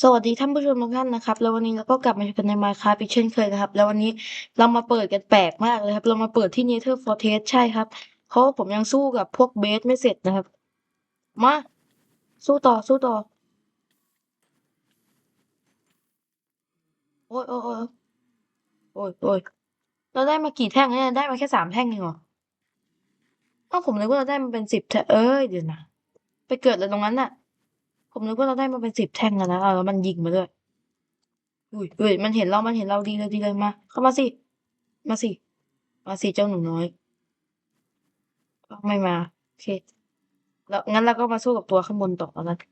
สวัสดีท่านผู้ชมทุกท่านนะครับ แล้ววันนี้เราก็กลับมาอยู่กันใน Minecraft อีกเช่นเคยนะครับ แล้ววันนี้เรามาเปิดกันแปลกมากเลยครับ เรามาเปิดที่ Nether Fortress ใช่ครับ เพราะผมยังสู้กับพวกเบสไม่เสร็จนะครับ มา สู้ต่อสู้ต่อ โอ้ยโอ้ยโอ้ยโอ้ยโอ้เราได้มากี่แท่งเนี่ยได้มาแค่สามแท่งเองเหรออ้าผมนึกว่าเราได้มาเป็นสิบแท่งเอ้ยเดี๋ยวนะไปเกิดอะไรตรงนั้นน่ะ ผมนึกว่าเราได้มาเป็นสิบแท่งแล้วนะแล้วมันยิงมาด้วยอุ้ยอุ้ยมันเห็นเรา มันเห็นเราดีเลยดีเลยมา เข้ามาสิ มาสิ มาสิเจ้าหนูน้อยไม่มาโอเคแล้วงั้นเราก็มาสู้กับตัวข้างบนต่อแล้วกัน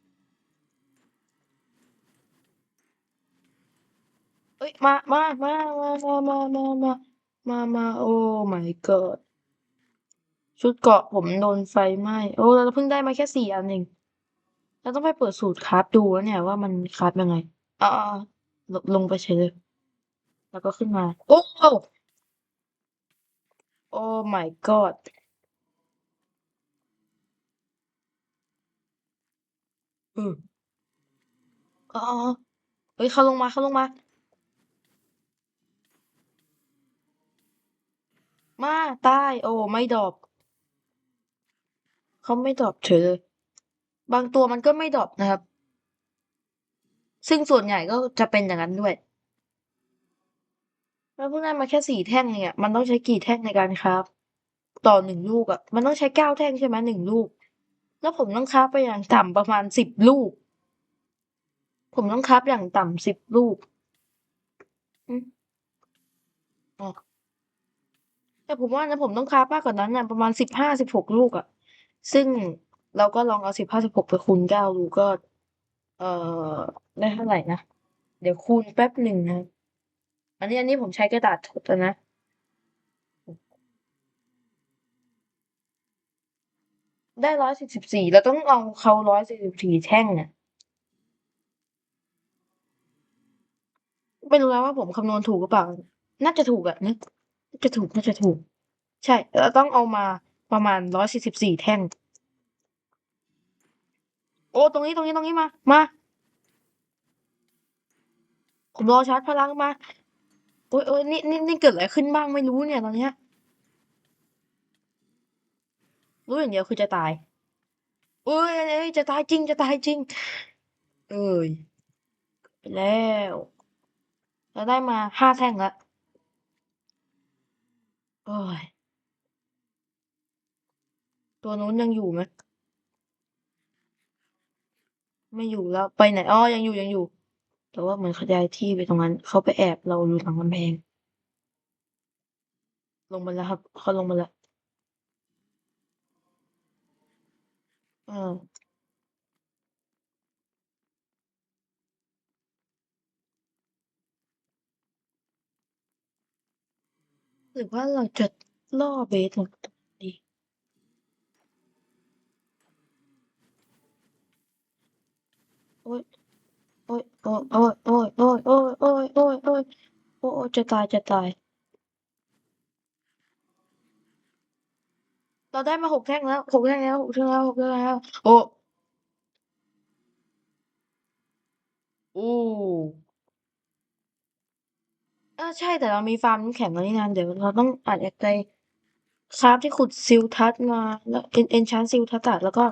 เอ้ยมามามามามามามามามามาโอ้ my god ชุดเกาะผมโดนไฟไหม้โอ้เราเพิ่งได้มาแค่สี่อันเอง เราต้องไปเปิดสูตรคราฟดูแล้วเนี่ยว่ามันคราฟยังไงอ่าลงลงไปเฉยเลย แล้วก็ขึ้นมา โอ้โอ้ my god อืมอ๋อเฮ้ยเขาลงมาเขาลงมา มาตาย โอ้ ไม่ดรอปเขาไม่ดรอปเฉยเลย บางตัวมันก็ไม่ดรอปนะครับ ซึ่งส่วนใหญ่ก็จะเป็นอย่างนั้นด้วย แล้วเพิ่งได้มาแค่สี่แท่งเนี่ย มันต้องใช้กี่แท่งในการคราฟต่อหนึ่งลูกอะ่ะ มันต้องใช้เก้าแท่งใช่ไหมหนึ่งลูก แล้วผมต้องคราฟไปอย่างต่ำประมาณสิบลูก ผมต้องคราฟอย่างต่ำสิบลูกอ๋อแต่ผมว่านะผมต้องคราฟมากกว่านั้นนะประมาณสิบห้าสิบหกลูกอะ่ะซึ่ง เราก็ลองเอาสิบห้าสิบหกไปคูณเก้าดูก็ เอ่อ ได้เท่าไหร่นะ เดี๋ยวคูณแป๊บหนึ่งนะ อันนี้อันนี้ผมใช้กระดาษทดนะได้ร้อยสี่สิบสี่เราต้องเอาเขาร้อยสี่สิบสี่แท่งเนี่ยไม่รู้แล้วว่าผมคำนวณถูกหรือเปล่า น่าจะถูกอะนะน่าจะถูก น่าจะถูก ใช่ เราต้องเอามาประมาณร้อยสี่สิบสี่แท่ง โอ้ตรงนี้ตรงนี้ตรงนี้มา มาผมรอชาร์จพลังมาโอ้ยโอ้ยนี่นี่นี่เกิดอะไรขึ้นบ้างไม่รู้เนี่ยตอนเนี้ยรู้อย่างเดียวคือจะตายเอ้ยเอ้ยจะตายจริงจะตายจริง เอ้ยไปแล้วเราได้มาห้าแท่งล้วโอ้ยตัวนู้นยังอยู่ไหม ไม่อยู่แล้วไปไหนอ้อยังอยู่ยังอยู่ แต่ว่าเหมือนขยายที่ไปตรงนั้น เขาไปแอบเราอยู่หลังกำแพง ลงมาแล้วครับเขาลงมาแล้วเออหรือว่าเราจะล่อเบสลงตรงนี้ดีโอ๊ยโอ๊ยโอ๊ยโอ๊ยโอ๊ยโอ๊ยโอ๊ยโอ๊ยโอ๊ยโอ๊ยโอ๊ยจะตายจะตาย เราได้มาหกแท่งแล้วหกแท่งแล้วหกแท่งแล้วหกแท่งแล้ว โอ้โอ้เออใช่แต่เรามีฟาร์มน้ำแข็งแล้วนี่นานเดี๋ยวเราต้องอาจจะไปคราฟที่ขุดซิลทัสมาแล้วเอ็นเอ็นชานซิลทัสแล้วก็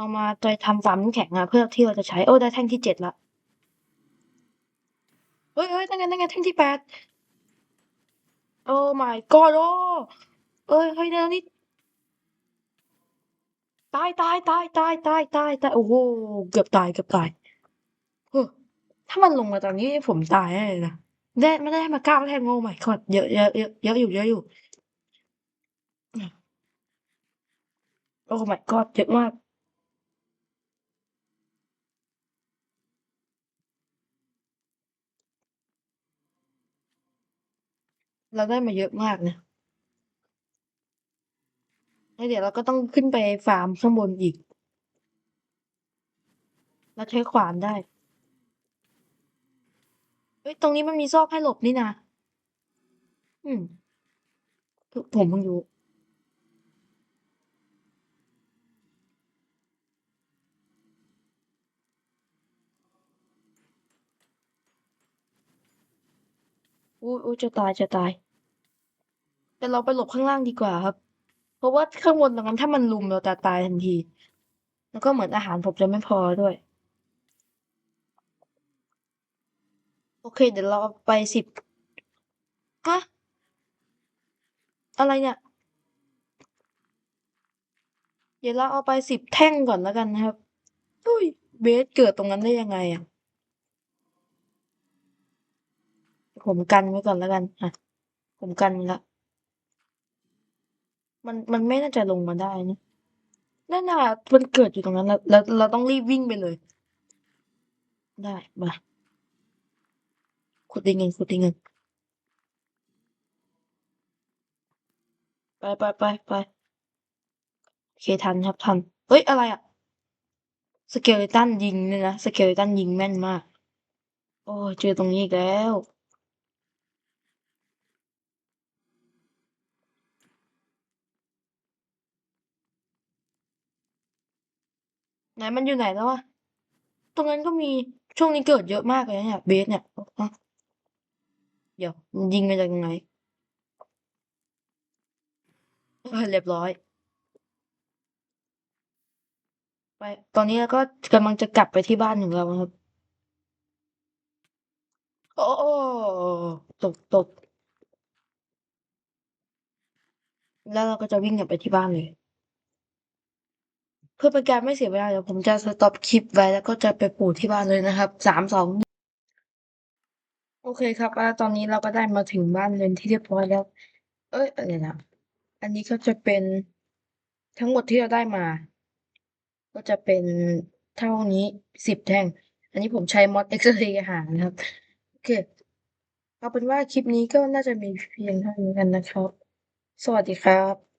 เอามาไปทำฟาร์มน้ำแข็งอะเพื่อที่เราจะใช้ โอ้ได้แท่งที่เจ็ดละเฮ้ยเฮ้ยนั่นไงนั่นไงแท่งที่แปดโอ้ my god โอ้เอ้ยเฮ้ยเดี๋ยวนี้ตายตายตายตายตายตายตายโอ้โหเกือบตายเกือบตายเฮ้ยถ้ามันลงมาตอนนี้ผมตายแน่เลยนะได้ไม่ได้มาเก้าแท่งโอ้ my god เยอะเยอะเยอะเยอะอยู่เยอะอยู่โอ้ my god เยอะมาก เราได้มาเยอะมากนะแล้วเดี๋ยวเราก็ต้องขึ้นไปฟาร์มข้างบนอีก เราใช้ขวานได้ เฮ้ย ตรงนี้มันมีซอกให้หลบนี่นะ อืม ผมเพิ่งรู้ อุ๊ยอุ๊ยจะตายจะตาย แต่เราไปหลบข้างล่างดีกว่าครับ เพราะว่าข้างบนตรงนั้นถ้ามันรุมเราจะตายทันที แล้วก็เหมือนอาหารผมจะไม่พอด้วย โอเค เดี๋ยวเราเอาไปสิบฮะอะไรเนี่ย เดี๋ยวเราเอาไปสิบแท่งก่อนแล้วกันนะครับอุ้ยเบสเกิดตรงนั้นได้ยังไงอะ ผมกันไว้ก่อนแล้วกัน อะ ผมกันไว้ละ มันมันไม่น่าจะลงมาได้นะนั่นน่ะมันเกิดอยู่ตรงนั้นแล้วแล้วเราต้องรีบวิ่งไปเลย ได้มาขุดดิเงินขุดดิเงินไปไปไปไปโอเคทันครับทัน เฮ้ย อะไรอะสเกลตันยิงเนี่ยนะ สเกลตันยิงแม่นมาก โอ้เจอตรงนี้อีกแล้ว ไหนมันอยู่ไหนแล้วอะตรงนั้นก็มีช่วงนี้เกิดเยอะมากเลยนะเนี่ยเบสเนี่ยเดี๋ยวมันยิงมาจากตรงไหนเรียบร้อย ไป ตอนนี้เราก็กำลังจะกลับไปที่บ้านของเราครับ โอ้โอ้ตกตกแล้วเราก็จะวิ่งกลับไปที่บ้านเลย เพื่อเป็นการไม่เสียเวลาเดี๋ยวผมจะสต็อปคลิปไว้แล้วก็จะไปปลูกที่บ้านเลยนะครับสามสองโอเคครับอ่าตอนนี้เราก็ได้มาถึงบ้านเรือนที่เรียบร้อยแล้ว เอ้ยอะไรนะอันนี้ก็จะเป็นทั้งหมดที่เราได้มา ก็จะเป็นเท่านี้สิบแท่ง อันนี้ผมใช้มอดเอ็กซ์เรย์อาหารนะครับ โอเค เอาเป็นว่าคลิปนี้ก็น่าจะมีเพียงเท่านี้กันนะครับ สวัสดีครับ